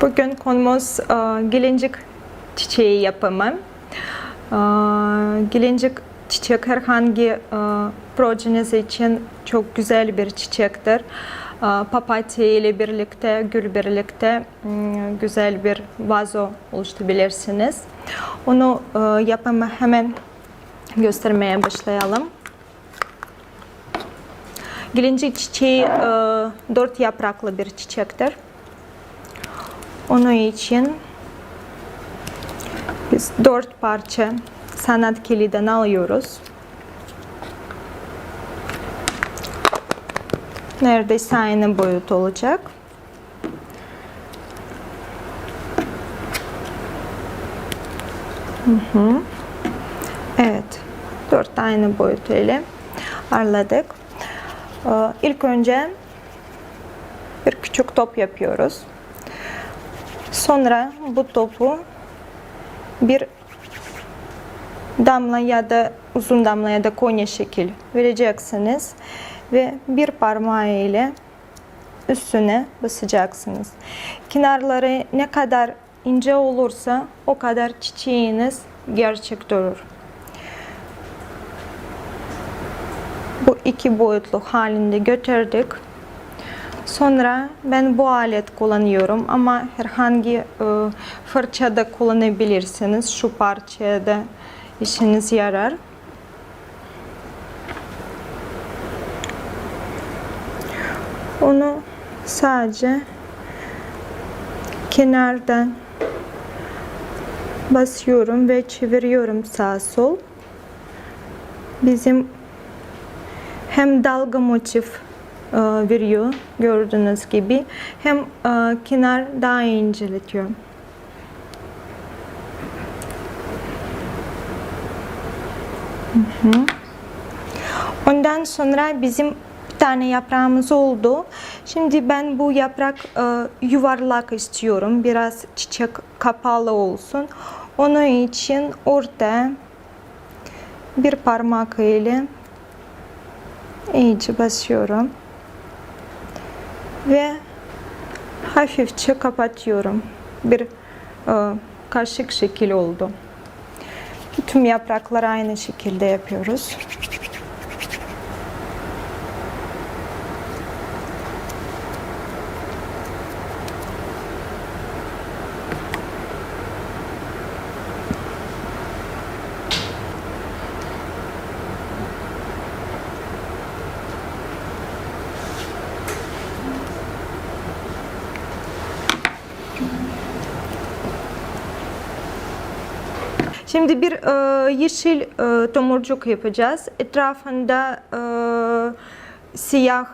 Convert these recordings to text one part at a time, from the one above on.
Bugün konumuz e, gelincik çiçeği yapımı. E, Gelincik çiçek herhangi e, projeniz için çok güzel bir çiçektir. Papatya ile birlikte, gül birlikte m, güzel bir vazo oluşturabilirsiniz. Onu yapımı hemen göstermeye başlayalım. Gelincik çiçeği dört yapraklı bir çiçektir. Onun için biz dört parça sanat kiliden alıyoruz. Neredeyse aynı boyut olacak. Hı hı. Evet. Dört aynı boyut ile arladık. Ee, İlk önce bir küçük top yapıyoruz. Sonra bu topu bir damla ya da uzun damla ya da konya şekil vereceksiniz ve bir parmağı ile üstüne basacaksınız. Kenarları ne kadar ince olursa o kadar çiçeğiniz gerçek durur. Bu iki boyutlu halinde götürdük. Sonra ben bu alet kullanıyorum ama herhangi e, fırça da kullanabilirsiniz. Şu parçaya da işiniz yarar. Onu sadece kenardan basıyorum ve çeviriyorum sağ sol. Bizim hem dalga motif veriyor gördüğünüz gibi hem e, kenar daha inceletiyor. Ondan sonra bizim bir tane yaprağımız oldu. Şimdi ben bu yaprak e, yuvarlak istiyorum. Biraz çiçek kapalı olsun. Onun için orta bir parmak ile iyice basıyorum ve hafifçe kapatıyorum. Bir e, kaşık şekil oldu. Tüm yaprakları aynı şekilde yapıyoruz. Şimdi bir e, yeşil e, tomurcuk yapacağız. Etrafında e, siyah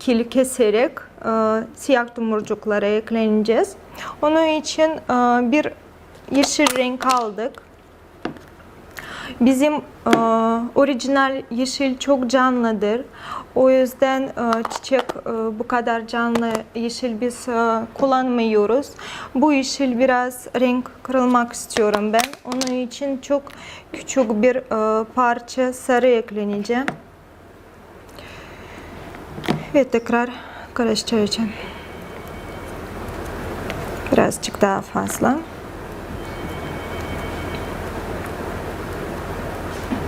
kil keserek e, siyah tomurcuklara ekleneceğiz. Onun için e, bir yeşil renk aldık. Bizim e, orijinal yeşil çok canlıdır. O yüzden e, çiçek e, bu kadar canlı yeşil biz e, kullanmıyoruz. Bu yeşil biraz renk kırılmak istiyorum ben. Onun için çok küçük bir e, parça sarı ekleneceğim. Ve tekrar karıştıracağım. Birazcık daha fazla.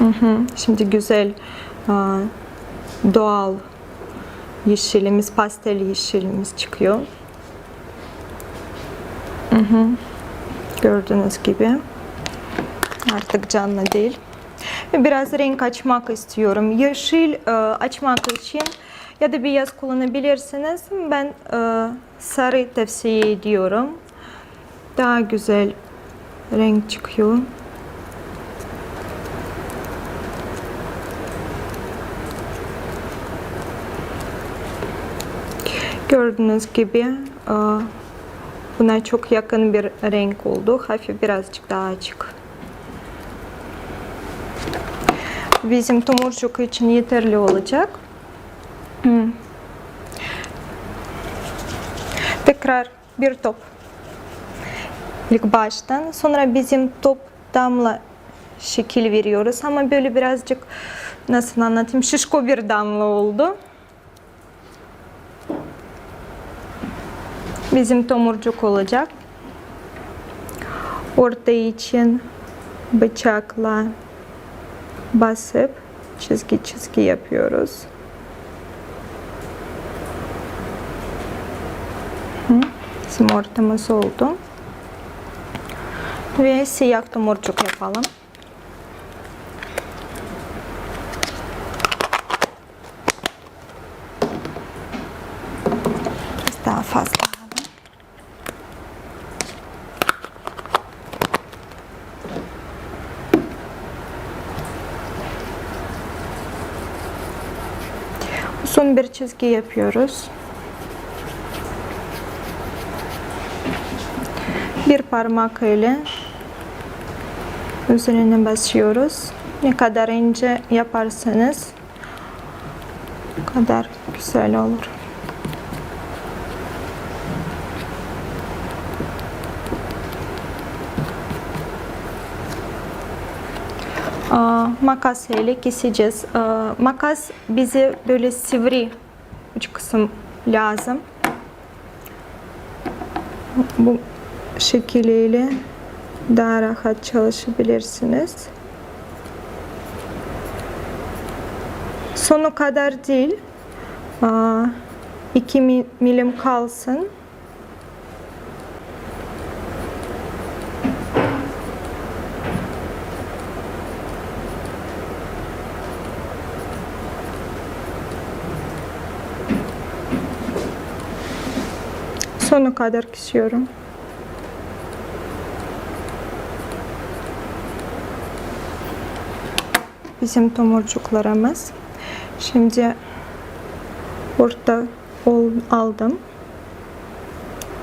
Hı hı. Şimdi güzel doğal yeşilimiz, pastel yeşilimiz çıkıyor. Hı hı. Gördüğünüz gibi artık canlı değil. Biraz renk açmak istiyorum. Yeşil açmak için ya da beyaz kullanabilirsiniz. Ben sarı tavsiye ediyorum. Daha güzel renk çıkıyor. Gördüğünüz gibi e, buna çok yakın bir renk oldu. Hafif birazcık daha açık. Bizim tomurcuk için yeterli olacak. Hmm. Tekrar bir top. İlk baştan. Sonra bizim top damla şekil veriyoruz. Ama böyle birazcık nasıl anlatayım şişko bir damla oldu. Bizim tomurcuk olacak. Orta için bıçakla basıp çizgi çizgi yapıyoruz. Bizim ortamız oldu. Ve siyah tomurcuk yapalım. Daha fazla alalım. Bir çizgi yapıyoruz. Bir parmak ile üzerine basıyoruz. Ne kadar ince yaparsanız o kadar güzel olur. Makas ile keseceğiz. Makas bize böyle sivri uç kısım lazım. Bu şekliyle daha rahat çalışabilirsiniz. Sonu kadar değil. 2 milim kalsın. Sonu kadar kesiyorum. Bizim tomurcuklarımız. Şimdi orta aldım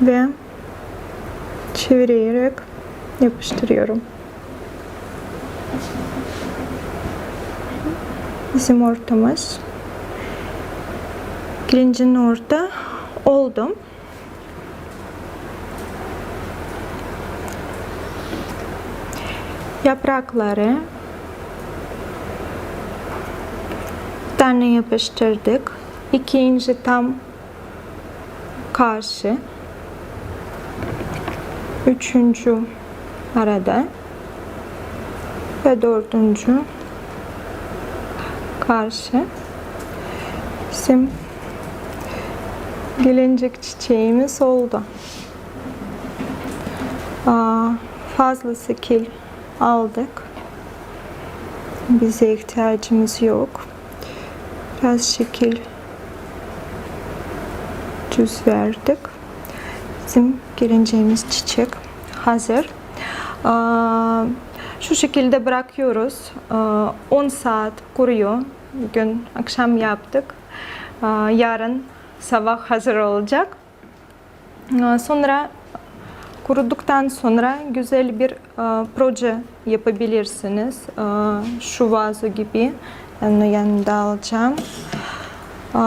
ve çevirerek yapıştırıyorum. Bizim ortamız. Gelincin orta oldum. Yaprakları tane yapıştırdık. İkinci tam karşı. Üçüncü arada. Ve dördüncü karşı. Bizim gelincik çiçeğimiz oldu. Aa, fazla skil aldık. Bize ihtiyacımız yok. Biraz şekil düz verdik. Bizim geleceğimiz çiçek hazır. Şu şekilde bırakıyoruz. Aa, 10 saat kuruyor. Bugün akşam yaptık. Yarın sabah hazır olacak. Sonra kuruduktan sonra güzel bir e, proje yapabilirsiniz. E, şu vazo gibi. Ben onu yanında alacağım. E,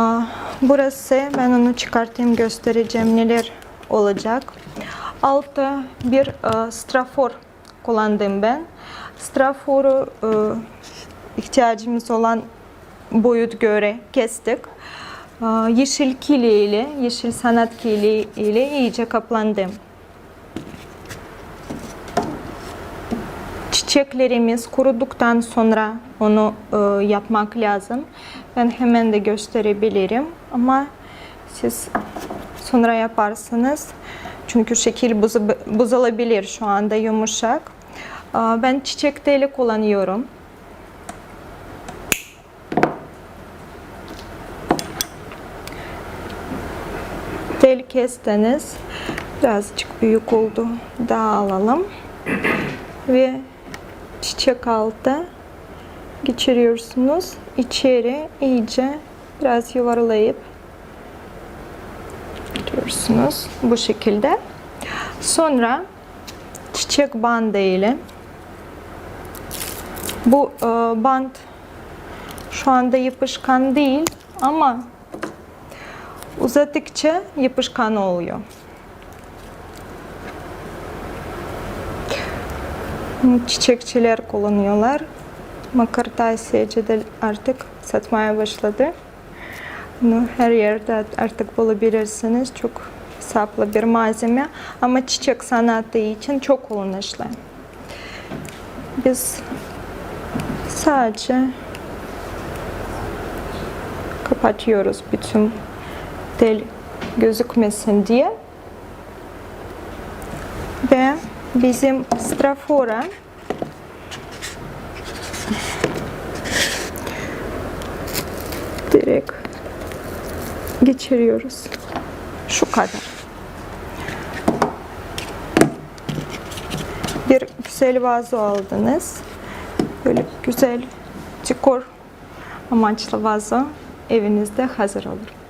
burası ben onu çıkartayım göstereceğim neler olacak. Altta bir e, strafor kullandım ben. Straforu e, ihtiyacımız olan boyut göre kestik. E, yeşil kili ile, yeşil sanat kili ile iyice kaplandım. Çiçeklerimiz kuruduktan sonra onu e, yapmak lazım. Ben hemen de gösterebilirim ama siz sonra yaparsanız çünkü şekil bozu- bozulabilir şu anda yumuşak. E, ben çiçek teli kullanıyorum. Tel kestiniz. Birazcık büyük oldu. Daha alalım. Ve çiçek altı geçiriyorsunuz. İçeri iyice biraz yuvarlayıp tutuyorsunuz bu şekilde. Sonra çiçek bandı ile bu e, bant şu anda yapışkan değil ama uzadıkça yapışkan oluyor. Çiçekçiler kullanıyorlar. Makartasiye'ci de artık satmaya başladı. Bunu her yerde artık bulabilirsiniz. Çok saplı bir malzeme ama çiçek sanatı için çok kullanışlı. Biz sadece kapatıyoruz bütün tel gözükmesin diye. Ve bizim strafora direkt geçiriyoruz. Şu kadar. Bir güzel vazo aldınız. Böyle güzel dekor amaçlı vazo evinizde hazır olur.